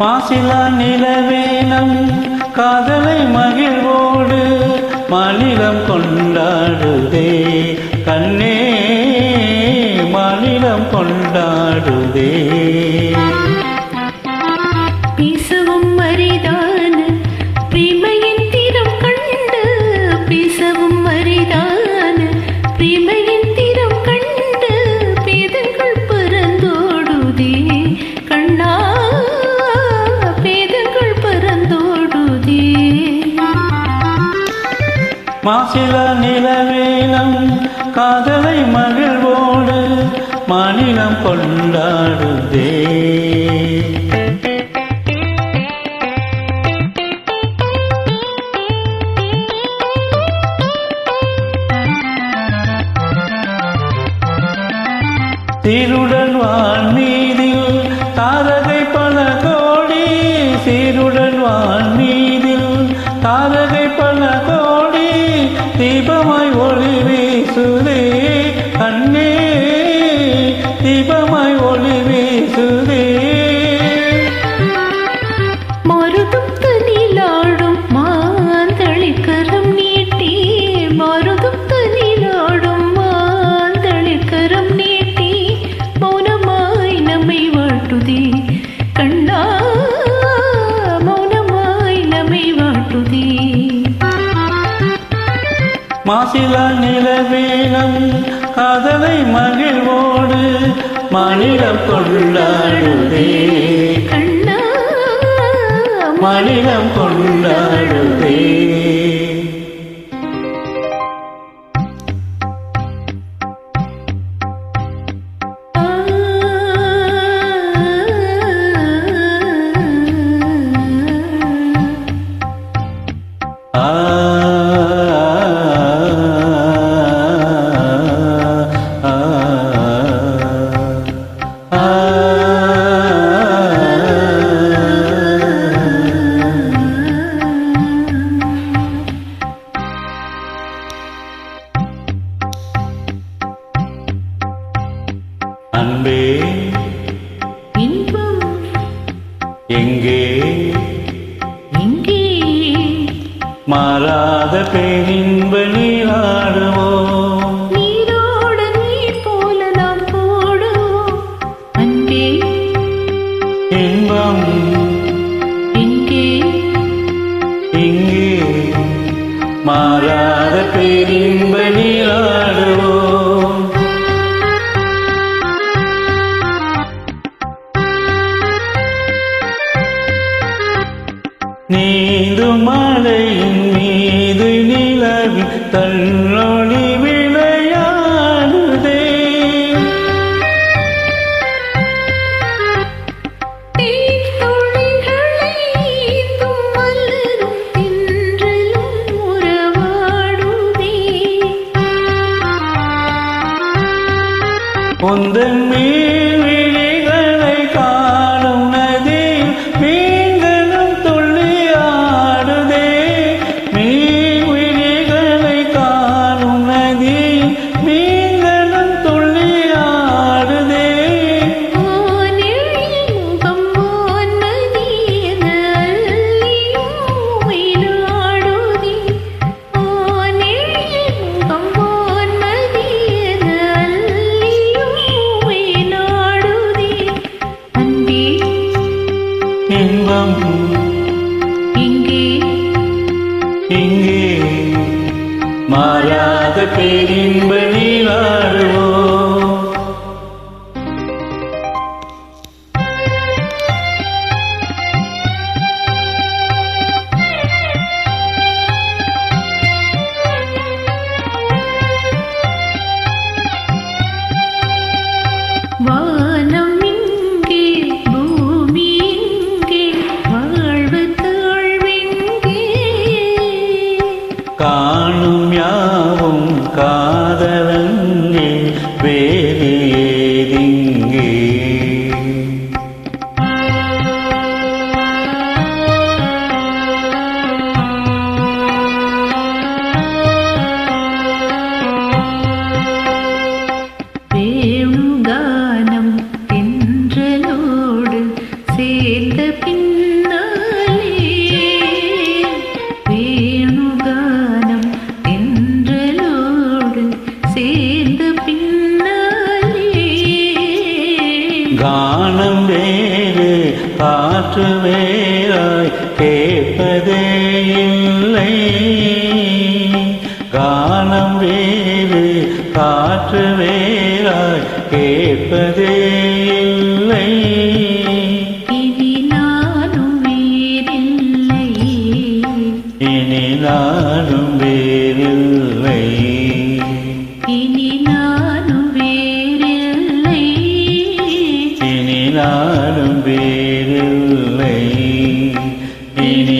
மாசிலா நிலவேனம் காதலை மகிழ்வோடு மாநிலம் கொண்டாடுதே. கண்ணே மாநிலம் கொண்டாடுதே. மாசிலா நிலவேலம் காதலை மகிழ்வோடு மாநிலம் கொண்டாடுதே. திருடன் வான் தீபமாய் ஒளி வீசுதே. மருதும் தனிலாடும் மாந்தளிக்கரம் நீட்டி மருதும் தனிலாடும் மாந்தளிக்கரம் நீட்டி மௌனமாய் நம்மை வாட்டுதே கண்ணா மௌனமாய் நம்மை வாட்டுதே மாசிலா நிலவேனம் காதலை மகிழ்வோடு மாநிலம் கொண்டாடுதே. கண்ணா மாநிலம் கொண்டாடுதே. அன்பே இன்பம் எங்கே? எங்கே? மாறாத பேரின்ப நீராடுவோம். நீரோட நீர் போல நாம் போடுவோம். அன்பே இன்பம் எங்கே? மாறாத பேரின்ப நீந்தும் மலையின் மீது நிலவி தன்னொளி விளையாடுதே. உந்தன் மீன்விழிகளை இன்பம் கானம் வேறு பாற்று வேறாய் கேட்பதே இல்லை. கானம் வேறு காற்று வேறாய் கேட்பதே இல்லை. இனி நானும் வேறில்லை. இனி நானும் வேறு இனி